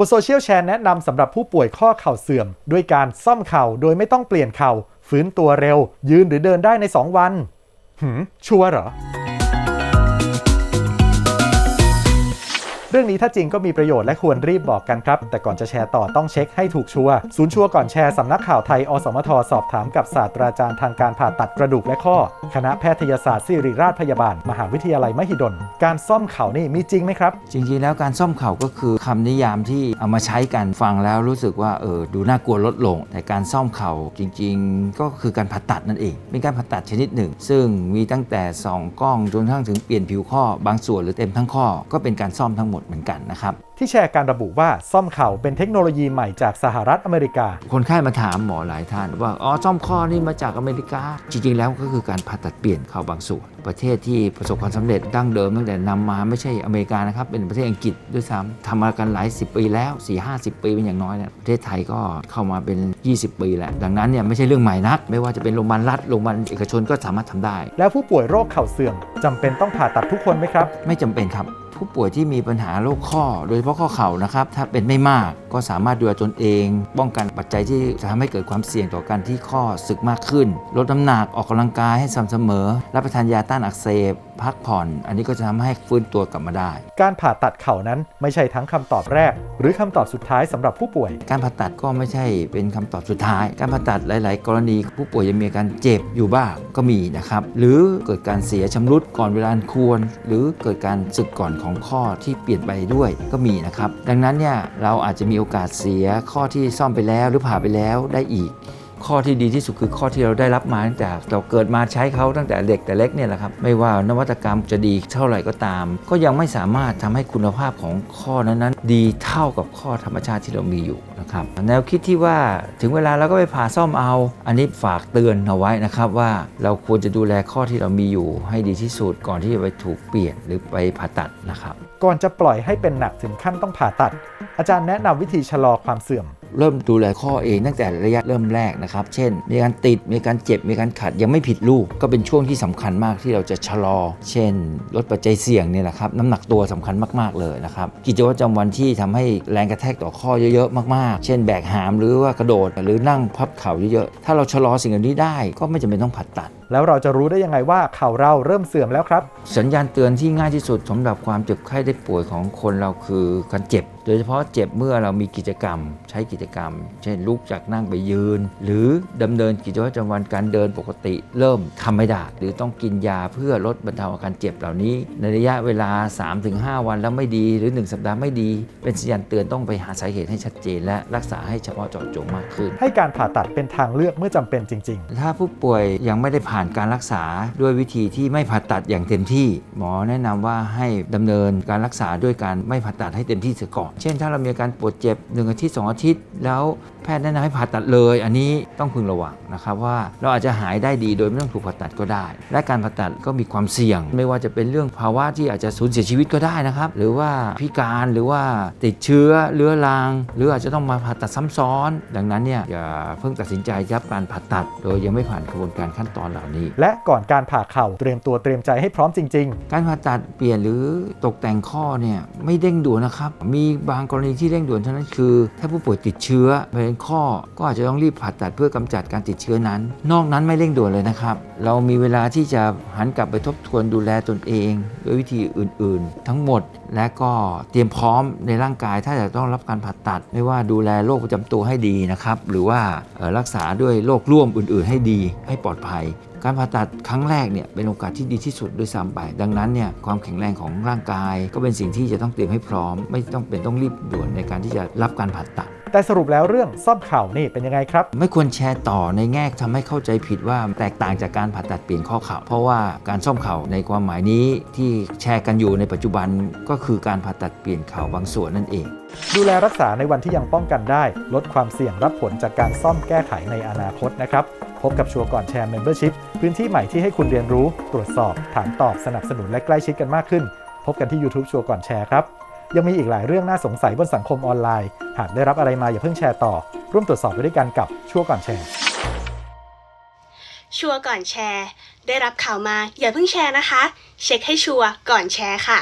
บนโซเชียลแชร์แนะนำสำหรับผู้ป่วยข้อเข่าเสื่อม ด้วยการซ่อมเข่าโดยไม่ต้องเปลี่ยนเข่า ฟื้นตัวเร็ว ยืนหรือเดินได้ใน 2 วัน หืม ชัวร์เหรอ เรื่องนี้ถ้าจริงก็มีประโยชน์และควรรีบบอกกันครับ แต่ก่อนจะแชร์ต่อต้องเช็คให้ถูกชัวร์ศูนย์ชัวร์ก่อนแชร์สำนักข่าวไทย อสมท สอบถามกับศาสตราจารย์ทางการผ่าตัดกระดูกและข้อ คณะแพทยศาสตร์ศิริราชพยาบาล มหาวิทยาลัยมหิดล การซ่อมเข่านี่มีจริงไหมครับ จริงๆแล้วการซ่อมเข่าก็คือคำนิยามที่เอามาใช้กันฟังแล้วรู้สึกว่าเออดูน่ากลัวลดลง แต่การซ่อมเข่าจริง ๆ ก็คือการผ่าตัดนั่นเอง เป็นการผ่าตัดชนิดหนึ่ง ซึ่งมีตั้งแต่สองกล้องจนทั่งถึงเปลี่ยนผิวข้อบางส่วนหรือเต็มทั้งข้อก็เป็นการซ่อมทั้งหมดเหมือนกันนะครับ ที่แชร์การระบุว่าซ่อมเข่าเป็นเทคโนโลยีใหม่จากสหรัฐอเมริกา คนไข้มาถามหมอหลายท่านว่าอ๋อซ่อมข้อนี่มาจากอเมริกา จริง ๆ แล้วก็คือการผ่าตัดเปลี่ยนเข่าบางส่วน ประเทศที่ประสบความสำเร็จดั้งเดิมตั้งแต่นำมาไม่ใช่อเมริกานะครับเป็นประเทศอังกฤษด้วยซ้ำทำมากันหลายสิบปีแล้ว4 5 0 ปีเป็นอย่างน้อยเนี่ยประเทศไทยก็เข้ามาเป็น 20 ปีแล้วดังนั้นเนี่ยไม่ใช่เรื่องใหม่นัก ไม่ว่าจะเป็นโรงพยาบาลรัฐโรงพยาบาลเอกชนก็สามารถทำได้ แล้วผู้ป่วยโรคเข่าเสื่อมจำเป็นต้องผ่าตัดทุกคนไหมครับ ไม่จำเป็นครับ ผู้ป่วยที่มีปัญหาโรคข้อ โดยเฉพาะข้อเข่านะครับ ถ้าเป็นไม่มากก็สามารถดูแลตนเอง ป้องกันปัจจัยที่จะทำให้เกิดความเสี่ยงต่อการที่ข้อสึกมากขึ้น ลดน้ำหนักออกกำลังกายให้สม่ำเสมอ รับประทานยาต้านอักเสบ พักผ่อน อันนี้ก็จะทำให้ฟื้นตัวกลับมาได้ การผ่าตัดเข่านั้นไม่ใช่ทั้งคำตอบแรก หรือคำตอบสุดท้ายสำหรับผู้ป่วย การผ่าตัดก็ไม่ใช่เป็นคำตอบสุดท้าย การผ่าตัดหลาย ๆ กรณีผู้ป่วยยังมีอาการเจ็บอยู่บ้างก็มีนะครับ หรือเกิดการเสียชำรุดก่อนเวลาอันควร หรือเกิดการสึกก่อนของข้อที่เปลี่ยนไปด้วยก็มีนะครับ ดังนั้นเนี่ยเราอาจจะมีโอกาสเสียข้อที่ซ่อมไปแล้ว หรือผ่าไปแล้วได้อีก ข้อที่ดีที่สุดคือข้อที่เราได้รับมาตั้งแต่เราเกิดมาใช้เขาตั้งแต่เด็กแต่เล็กเนี่ยแหละครับไม่ว่านวัตกรรมจะดีเท่าไหร่ก็ตาม ก็ยังไม่สามารถทำให้คุณภาพของข้อนั้นๆ ดีเท่ากับข้อธรรมชาติที่เรามีอยู่นะครับแนวคิดที่ว่าถึงเวลาเราก็ไปผ่าซ่อมเอา อันนี้ฝากเตือนเอาไว้นะครับว่าเราควรจะดูแลข้อที่เรามีอยู่ให้ดีที่สุดก่อนที่จะไปถูกเปลี่ยนหรือไปผ่าตัดนะครับก่อนจะปล่อยให้เป็นหนักถึงขั้นต้องผ่าตัด อาจารย์แนะนำวิธีชะลอความเสื่อม เริ่มดูแลข้อเองตั้งแต่ระยะเริ่มแรกนะครับ เช่น มีการติด มีการเจ็บ มีการขัด ยังไม่ผิดลูก ก็เป็นช่วงที่สำคัญมากที่เราจะชะลอ เช่น ลดปัจจัยเสี่ยงเนี่ยแหละครับ น้ำหนักตัวสำคัญมาก ๆ เลยนะครับ กิจวัตรประจำวันที่ทำให้แรงกระแทกต่อข้อเยอะๆ มาก ๆ เช่น แบกหาม หรือว่ากระโดด หรือนั่งพับเข่าเยอะๆ ถ้าเราชะลอสิ่งเหล่านี้ได้ ก็ไม่จำเป็นต้องผ่าตัด แล้วเราจะรู้ได้ยังไงว่าเข่าเราเริ่มเสื่อมแล้วครับ สัญญาณเตือนที่ง่ายที่สุดสำหรับความเจ็บไข้ได้ป่วยของคนเราคือการเจ็บ โดยเฉพาะเจ็บเมื่อเรามีกิจกรรม ใช้กิจกรรม เช่นลุกจากนั่งไปยืน หรือดำเนินกิจวัตรประจำวันการเดินปกติ เริ่มทำไม่ได้หรือต้องกินยาเพื่อลดบรรเทาอาการเจ็บเหล่านี้ ในระยะเวลา 3-5 วันแล้วไม่ดี หรือ 1 สัปดาห์ไม่ดี เป็นสัญญาณเตือนต้องไปหาสาเหตุให้ชัดเจน และรักษาให้เฉพาะเจาะจงมากขึ้น ให้การผ่าตัดเป็นทางเลือกเมื่อจำเป็นจริงถ้าผู้ป่วยยังไม่ได้ผ่านการรักษาด้วยวิธีที่ไม่ผ่าตัดอย่างเต็มที่ หมอแนะนำว่าให้ดำเนินการรักษาด้วยการไม่ผ่าตัดให้เต็มที่เสียก่อนเช่น ถ้าเรามีอาการปวดเจ็บ1อาทิตย์2อาทิตย์ แล้วแพทย์แนะนำให้ผ่าตัดเลย อันนี้ต้องพึงระวังนะครับว่าเราอาจจะหายได้ดีโดยไม่ต้องถูกผ่าตัดก็ได้ และการผ่าตัดก็มีความเสี่ยง ไม่ว่าจะเป็นเรื่องภาวะที่อาจจะสูญเสียชีวิตก็ได้นะครับหรือว่าพิการหรือว่าติดเชื้อเรื้อรัง หรืออาจจะต้องมาผ่าตัดซ้ำซ้อน ดังนั้นเนี่ยอย่าเพิ่งตัดสินใจรับการผ่าตัด โดยยังไม่ผ่านกระบวนการขั้นตอนเหล่านี้ๆและก่อนการผ่าเข่าเตรียมตัวเตรียมใจให้พร้อมจริงการผ่าตัดเปลี่ยนหรือตกแต่งข้อเนี่ยไม่เร่งด่วนนะครับ มีบางกรณีที่เร่งด่วนเท่านั้นคือ ถ้าผู้ป่วยติดเชื้อเป็นข้อก็อาจจะต้องรีบผ่าตัดเพื่อกำจัดการติดเชื้อนั้น นอกนั้นไม่เร่งด่วนเลยนะครับ เรามีเวลาที่จะหันกลับไปทบทวนดูแลตนเองด้วยวิธีอื่น ๆ ทั้งหมดและก็เตรียมพร้อมในร่างกายถ้าจะต้องรับการผ่าตัด ไม่ว่าดูแลโรคประจำตัวให้ดีนะครับ หรือว่าเอ่อรักษาด้วยโรคร่วมอื่น ๆ ให้ดีให้ปลอดภัยการผ่าตัดครั้งแรกเนี่ยเป็นโอกาสที่ดีที่สุดด้วยซ้ำไป ดังนั้นเนี่ยความแข็งแรงของร่างกาย ก็เป็นสิ่งที่จะต้องเตรียมให้พร้อม ไม่ต้องเป็นต้องรีบด่วนในการที่จะรับการผ่าตัด แต่สรุปแล้วเรื่องซ่อมเข่านี่เป็นยังไงครับ ไม่ควรแชร์ต่อในแง่ทำให้เข้าใจผิดว่าแตกต่างจากการผ่าตัดเปลี่ยนข้อเข่าเพราะว่าการซ่อมเข่าในความหมายนี้ที่แชร์กันอยู่ในปัจจุบันก็คือการผ่าตัดเปลี่ยนเข่าบางส่วนนั่นเอง ดูแลรักษาในวันที่ยังป้องกันได้ ลดความเสี่ยงรับผลจากการซ่อมแก้ไขในอนาคตนะครับพบกับชัวร์ก่อนแชร์ Membership พื้นที่ใหม่ที่ให้คุณเรียนรู้ ตรวจสอบ ถามตอบสนับสนุนและใกล้ชิดกันมากขึ้น พบกันที่ YouTube ชัวร์ก่อนแชร์ครับ ยังมีอีกหลายเรื่องน่าสงสัยบนสังคมออนไลน์ หากได้รับอะไรมาอย่าเพิ่งแชร์ต่อ ร่วมตรวจสอบไปด้วยกันกับชัวร์ก่อนแชร์ ชัวร์ก่อนแชร์ ได้รับข่าวมาอย่าเพิ่งแชร์นะคะ เช็คให้ชัวร์ก่อนแชร์ค่ะ